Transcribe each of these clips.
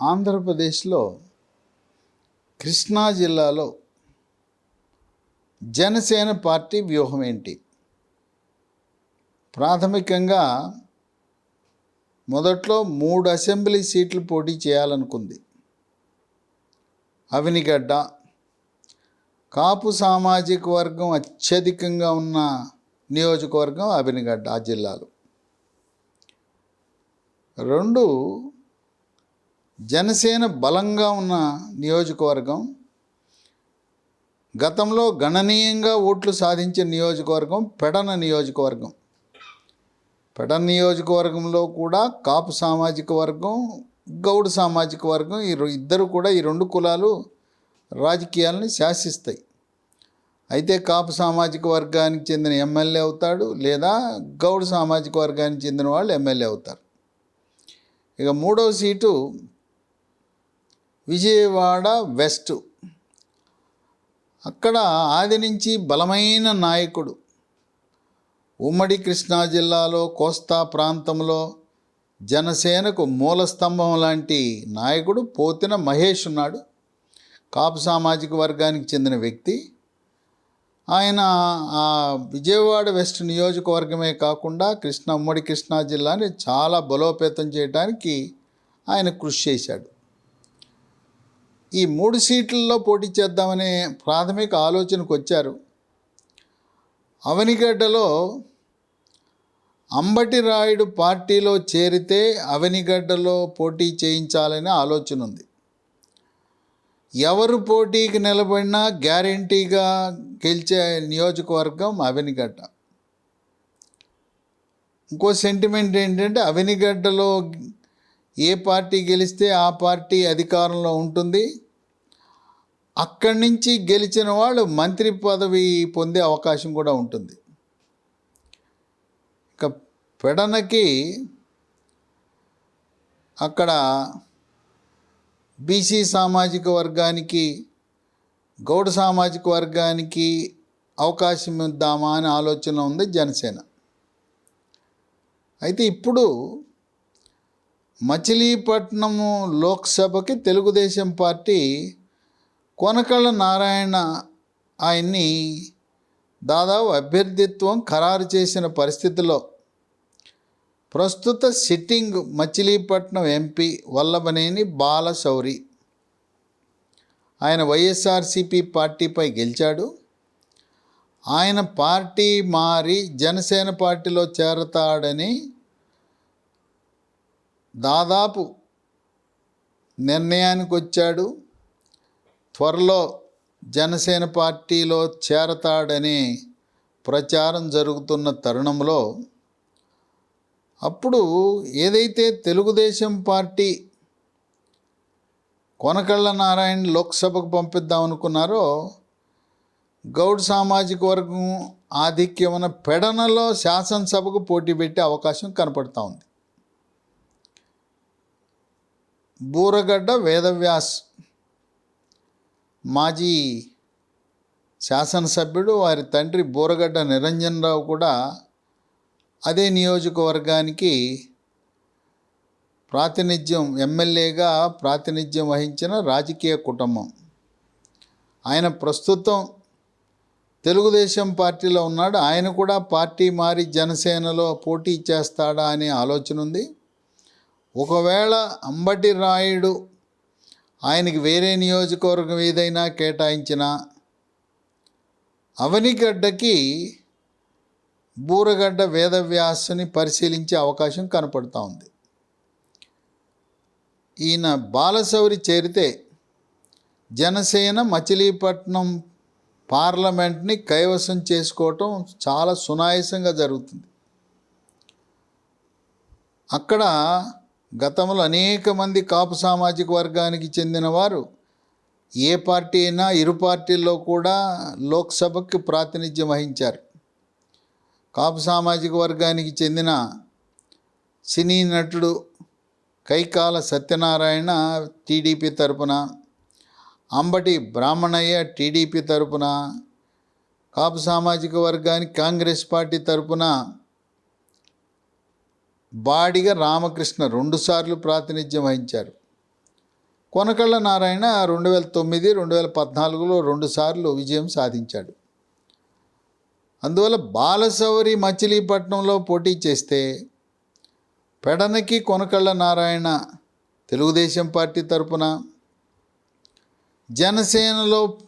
ఆంధ్రప్రదేశ్లో కృష్ణా జిల్లాలో జనసేన పార్టీ వ్యూహం ఏంటి? ప్రాథమికంగా మొదట్లో మూడు అసెంబ్లీ సీట్లు పోటీ చేయాలనుకుంది. అవినిగడ్డ కాపు సామాజిక వర్గం అత్యధికంగా ఉన్న నియోజకవర్గం అవినిగడ్డ ఆ జిల్లాలో. రెండు జనసేన బలంగా ఉన్న నియోజకవర్గం గతంలో గణనీయంగా ఓట్లు సాధించిన నియోజకవర్గం పెడన నియోజకవర్గం. పెడన నియోజకవర్గంలో కూడా కాపు సామాజిక వర్గం గౌడ్ సామాజిక వర్గం ఈ ఇద్దరు కూడా ఈ రెండు కులాలు రాజకీయాలని శాసిస్తాయి. అయితే కాపు సామాజిక వర్గానికి చెందిన ఎమ్మెల్యే అవుతాడు లేదా గౌడ్ సామాజిక వర్గానికి చెందిన వాళ్ళు ఎమ్మెల్యే అవుతారు. ఇక మూడవ సీటు విజయవాడ వెస్ట్. అక్కడ ఆది నుంచి బలమైన నాయకుడు. ఉమ్మడి కృష్ణా జిల్లాలో కోస్తా ప్రాంతంలో జనసేనకు మూల స్తంభం లాంటి నాయకుడు పోతిన మహేష్ ఉన్నాడు. కాపు సామాజిక వర్గానికి చెందిన వ్యక్తి. ఆయన ఆ విజయవాడ వెస్ట్ నియోజకవర్గమే కాకుండా కృష్ణా ఉమ్మడి కృష్ణా జిల్లాని చాలా బలోపేతం చేయడానికి ఆయన కృషి చేశాడు. ఈ మూడు సీట్లలో పోటీ చేద్దామనే ప్రాథమిక ఆలోచనకు వచ్చారు. అవనిగడ్డలో అంబటి రాయుడు పార్టీలో చేరితే అవనిగడ్డలో పోటీ చేయించాలనే ఆలోచన ఉంది. ఎవరు పోటీకి నిలబడినా గ్యారంటీగా గెలిచే నియోజకవర్గం అవనిగడ్డ. ఇంకో సెంటిమెంట్ ఏంటంటే అవనిగడ్డలో ఏ పార్టీ గెలిస్తే ఆ పార్టీ అధికారంలో ఉంటుంది. అక్కడి నుంచి గెలిచిన వాళ్ళు మంత్రి పదవి పొందే అవకాశం కూడా ఉంటుంది. ఇక పెడనకి అక్కడ బీసీ సామాజిక వర్గానికి గౌడ సామాజిక వర్గానికి అవకాశం ఇద్దామా అనే ఆలోచన ఉంది జనసేన. అయితే ఇప్పుడు మచిలీపట్నము లోక్సభకి తెలుగుదేశం పార్టీ కొనకళ్ళ నారాయణ ఆయన్ని దాదాపు అభ్యర్థిత్వం ఖరారు చేసిన పరిస్థితిలో ప్రస్తుత సిట్టింగ్ మచిలీపట్నం ఎంపీ వల్లభనేని బాలశౌరి. ఆయన వైఎస్ఆర్సిపి పార్టీపై గెలిచాడు. ఆయన పార్టీ మారి జనసేన పార్టీలో చేరతాడని దాదాపు నిర్ణయానికి వచ్చాడు. త్వరలో జనసేన పార్టీలో చేరతాడని ప్రచారం జరుగుతున్న తరుణంలో అప్పుడు ఏదైతే తెలుగుదేశం పార్టీ కొనకళ్ళ నారాయణ లోక్సభకు పంపిద్దాం అనుకున్నారో గౌడ్ సామాజిక వర్గం ఆధిక్యం ఉన్న పెడనలో శాసనసభకు పోటీ పెట్టే అవకాశం కనపడతా ఉంది. బూరగడ్డ వేదవ్యాస్ మాజీ శాసనసభ్యుడు వారి తండ్రి బూరగడ్డ నిరంజన్ రావు కూడా అదే నియోజకవర్గానికి ప్రాతినిధ్యం ఎమ్మెల్యేగా ప్రాతినిధ్యం వహించిన రాజకీయ కుటుంబం. ఆయన ప్రస్తుతం తెలుగుదేశం పార్టీలో ఉన్నాడు. ఆయన కూడా పార్టీ మారి జనసేనలో పోటీ చేస్తాడా అనే ఆలోచన ఉంది. ఒకవేళ అంబటి రాయుడు ఆయనకి వేరే నియోజకవర్గం ఏదైనా కేటాయించిన అవనిగడ్డకి బూరగడ్డ వేదవ్యాసుని పరిశీలించే అవకాశం కనపడుతూ ఉంది. ఈయన బాలశౌరి చేరితే జనసేన మచిలీపట్నం పార్లమెంట్ని కైవసం చేసుకోవటం చాలా సునాయాసంగా జరుగుతుంది. అక్కడ గతంలో అనేక మంది కాపు సామాజిక వర్గానికి చెందిన వారు ఏ పార్టీ అయినా ఇరు పార్టీల్లో కూడా లోక్సభకు ప్రాతినిధ్యం వహించారు. కాపు సామాజిక వర్గానికి చెందిన సినీ నటుడు కైకాల సత్యనారాయణ టీడీపీ తరపున అంబటి బ్రాహ్మణయ్య టీడీపీ తరపున కాపు సామాజిక వర్గానికి కాంగ్రెస్ పార్టీ తరపున బాడిగ రామకృష్ణ రెండుసార్లు ప్రాతినిధ్యం వహించారు. కొనకళ్ళ నారాయణ రెండు వేల తొమ్మిది రెండు వేల పద్నాలుగులో రెండుసార్లు విజయం సాధించాడు. అందువల్ల బాలసౌరి మచిలీపట్నంలో పోటీ చేస్తే పెడనకి కొనకళ్ళ నారాయణ తెలుగుదేశం పార్టీ తరపున జనసేనలో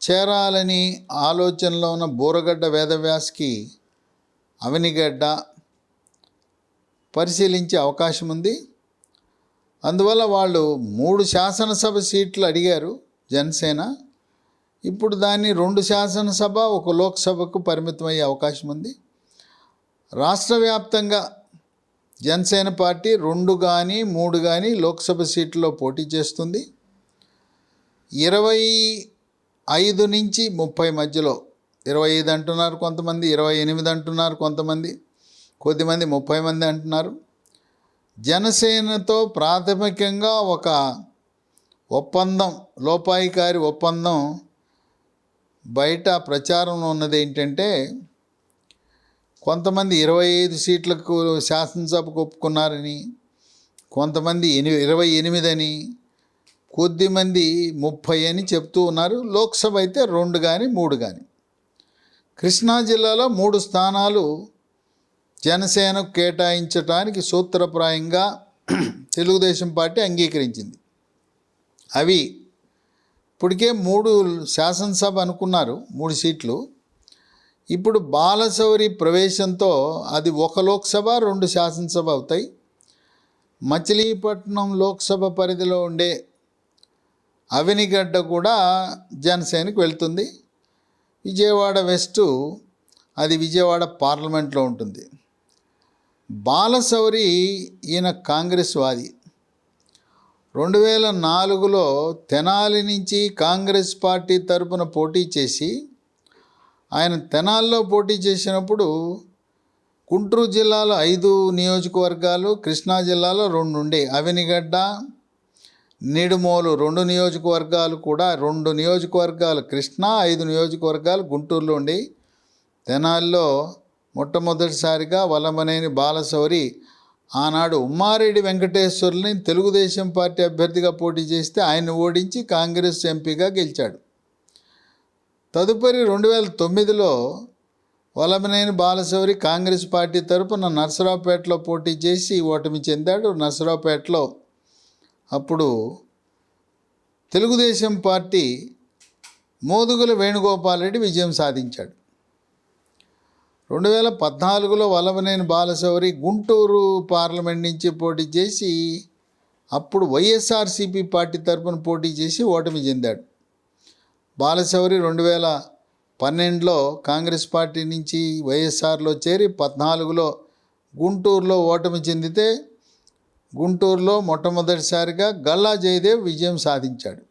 చేరాలని ఆలోచనలో ఉన్న బూరగడ్డ వేదవ్యాస్కి అవనిగడ్డ పరిశీలించే అవకాశం ఉంది. అందువల్ల వాళ్ళు మూడు శాసనసభ సీట్లు అడిగారు జనసేన. ఇప్పుడు దాన్ని రెండు శాసనసభ ఒక లోక్సభకు పరిమితమయ్యే అవకాశం ఉంది. రాష్ట్ర వ్యాప్తంగా జనసేన పార్టీ రెండు కానీ మూడు కానీ లోక్సభ సీట్లో పోటీ చేస్తుంది. ఇరవై ఐదు నుంచి ముప్పై మధ్యలో ఇరవై ఐదు అంటున్నారు కొంతమంది ఇరవై ఎనిమిది అంటున్నారు కొంతమంది. కొద్దిమంది ముప్పై మంది అంటున్నారు. జనసేనతో ప్రాథమికంగా ఒక ఒప్పందం లోపాయికారి ఒప్పందం బయట ప్రచారంలో ఉన్నది ఏంటంటే కొంతమంది ఇరవై ఐదు సీట్లకు శాసనసభకు ఒప్పుకున్నారని కొంతమంది ఎని ఇరవై ఎనిమిది అని కొద్దిమంది ముప్పై అని చెప్తూ ఉన్నారు. లోక్సభ అయితే రెండు కానీ మూడు కానీ కృష్ణా జిల్లాలో మూడు స్థానాలు జనసేనకు కేటాయించడానికి సూత్రప్రాయంగా తెలుగుదేశం పార్టీ అంగీకరించింది. అవి ఇప్పటికే మూడు శాసనసభ అనుకున్నారు మూడు సీట్లు. ఇప్పుడు బాలశౌరి ప్రవేశంతో అది ఒక లోక్సభ రెండు శాసనసభ అవుతాయి. మచిలీపట్నం లోక్సభ పరిధిలో ఉండే అవినిగడ్డ కూడా జనసేనకు వెళ్తుంది. విజయవాడ వెస్టు అది విజయవాడ పార్లమెంట్లో ఉంటుంది. బాలశౌరి ఈయన కాంగ్రెస్ వాది. రెండు వేల నాలుగులో తెనాలి నుంచి కాంగ్రెస్ పార్టీ తరపున పోటీ చేసి ఆయన తెనాల్లో పోటీ చేసినప్పుడు గుంటూరు జిల్లాలో ఐదు నియోజకవర్గాలు కృష్ణా జిల్లాలో రెండు ఉండే. అవినిగడ్డ నిడుమోలు రెండు నియోజకవర్గాలు కూడా రెండు నియోజకవర్గాలు కృష్ణా ఐదు నియోజకవర్గాలు గుంటూరులో ఉండి. తెనాల్లో మొట్టమొదటిసారిగా వల్లమనేని బాలశౌరి ఆనాడు ఉమ్మారెడ్డి వెంకటేశ్వర్లని తెలుగుదేశం పార్టీ అభ్యర్థిగా పోటీ చేస్తే ఆయన ఓడించి కాంగ్రెస్ ఎంపీగా గెలిచాడు. తదుపరి రెండు వేల తొమ్మిదిలో వలమనేని బాలశౌరి కాంగ్రెస్ పార్టీ తరపున నర్సరావుపేటలో పోటీ చేసి ఓటమి చెందాడు. నర్సరావుపేటలో అప్పుడు తెలుగుదేశం పార్టీ మోదుగుల వేణుగోపాల్ రెడ్డి విజయం సాధించాడు. రెండు వేల పద్నాలుగులో వల్లభనేని బాలశౌరి గుంటూరు పార్లమెంట్ నుంచి పోటీ చేసి అప్పుడు వైఎస్ఆర్సీపీ పార్టీ తరపున పోటీ చేసి ఓటమి చెందాడు. బాలశౌరి రెండు వేల పన్నెండులో కాంగ్రెస్ పార్టీ నుంచి వైఎస్ఆర్లో చేరి పద్నాలుగులో గుంటూరులో ఓటమి చెందితే గుంటూరులో మొట్టమొదటిసారిగా గల్లా జయదేవ్ విజయం సాధించాడు.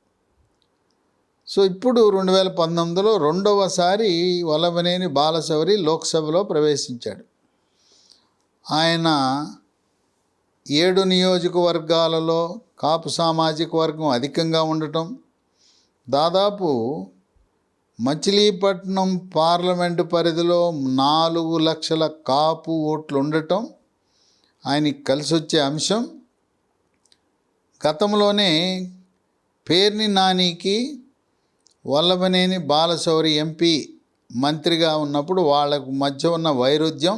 సో ఇప్పుడు రెండు వేల పంతొమ్మిదిలో రెండవసారి వల్లభనేని బాలశౌరి లోక్సభలో ప్రవేశించాడు. ఆయన ఏడు నియోజకవర్గాలలో కాపు సామాజిక వర్గం అధికంగా ఉండటం దాదాపు మచిలీపట్నం పార్లమెంటు పరిధిలో నాలుగు లక్షల కాపు ఓట్లు ఉండటం ఆయనకి కలిసి వచ్చే అంశం. గతంలోనే పేర్ని నానికి వల్లభనేని బాలశౌరి ఎంపీ మంత్రిగా ఉన్నప్పుడు వాళ్ళకు మధ్య ఉన్న వైరుధ్యం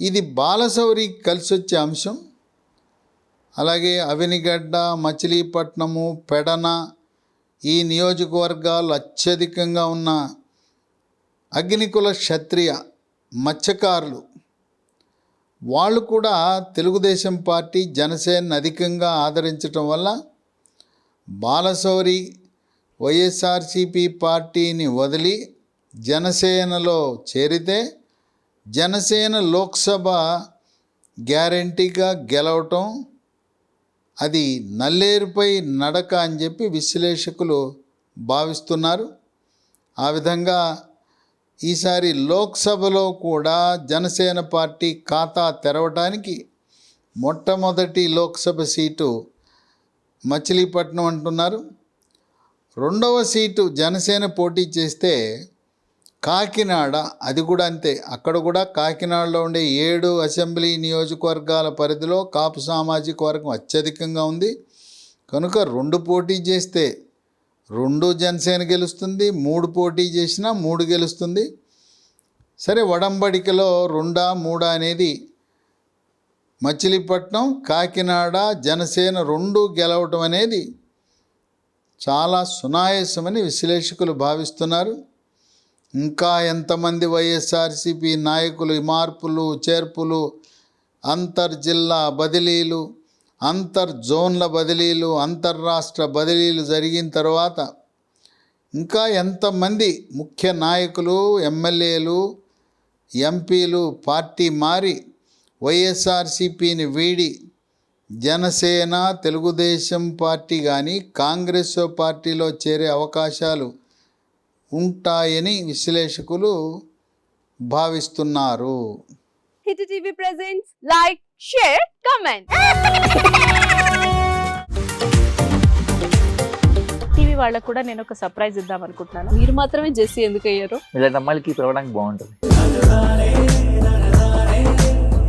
ఇది బాలశౌరి కలిసి వచ్చే అంశం. అలాగే అవినిగడ్డ మచిలీపట్నము పెడన ఈ నియోజకవర్గాలు అత్యధికంగా ఉన్న అగ్నికుల క్షత్రియ మత్స్యకారులు. వాళ్ళు కూడా తెలుగుదేశం పార్టీ జనసేన అధికంగా ఆదరించటం వల్ల బాలశౌరి వైఎస్ఆర్సిపి పార్టీని వదిలి జనసేనలో చేరితే జనసేన లోక్సభ గ్యారంటీగా గెలవటం అది నల్లేరుపై నడక అని చెప్పి విశ్లేషకులు భావిస్తున్నారు. ఆ విధంగా ఈసారి లోక్సభలో కూడా జనసేన పార్టీ ఖాతా తెరవటానికి మొట్టమొదటి లోక్సభ సీటు మచిలీపట్నం అంటున్నారు. రెండవ సీటు జనసేన పోటీ చేస్తే కాకినాడ అది కూడా అంతే. అక్కడ కూడా కాకినాడలో ఉండే ఏడు అసెంబ్లీ నియోజకవర్గాల పరిధిలో కాపు సామాజిక వర్గం అత్యధికంగా ఉంది. కనుక రెండు పోటీ చేస్తే రెండు జనసేన గెలుస్తుంది మూడు పోటీ చేసినా మూడు గెలుస్తుంది. సరే వడంబడికలో రెండా మూడా అనేది మచిలీపట్నం కాకినాడ జనసేన రెండు గెలవటం అనేది చాలా సునాయాసమని విశ్లేషకులు భావిస్తున్నారు. ఇంకా ఎంతమంది వైఎస్ఆర్సిపి నాయకులు మార్పులు చేర్పులు అంతర్జిల్లా బదిలీలు అంతర్ జోన్ల బదిలీలు అంతర్రాష్ట్ర బదిలీలు జరిగిన తర్వాత ఇంకా ఎంతమంది ముఖ్య నాయకులు ఎమ్మెల్యేలు ఎంపీలు పార్టీ మారి వైఎస్ఆర్సిపిని వీడి జనసేన తెలుగుదేశం పార్టీ కానీ కాంగ్రెస్ పార్టీలో చేరే అవకాశాలు ఉంటాయని విశ్లేషకులు భావిస్తున్నారు. Hit TV presents like share comment. TV వాళ్ళకు కూడా నేను ఒక సర్ప్రైజ్ ఇద్దాం అనుకుంటున్నాను. మీరు మాత్రమే జెస్సీ ఎందుకు అయ్యారు ఇలాంటి అమ్మాయిలకి పిలవడానికి బాగుంటుంది.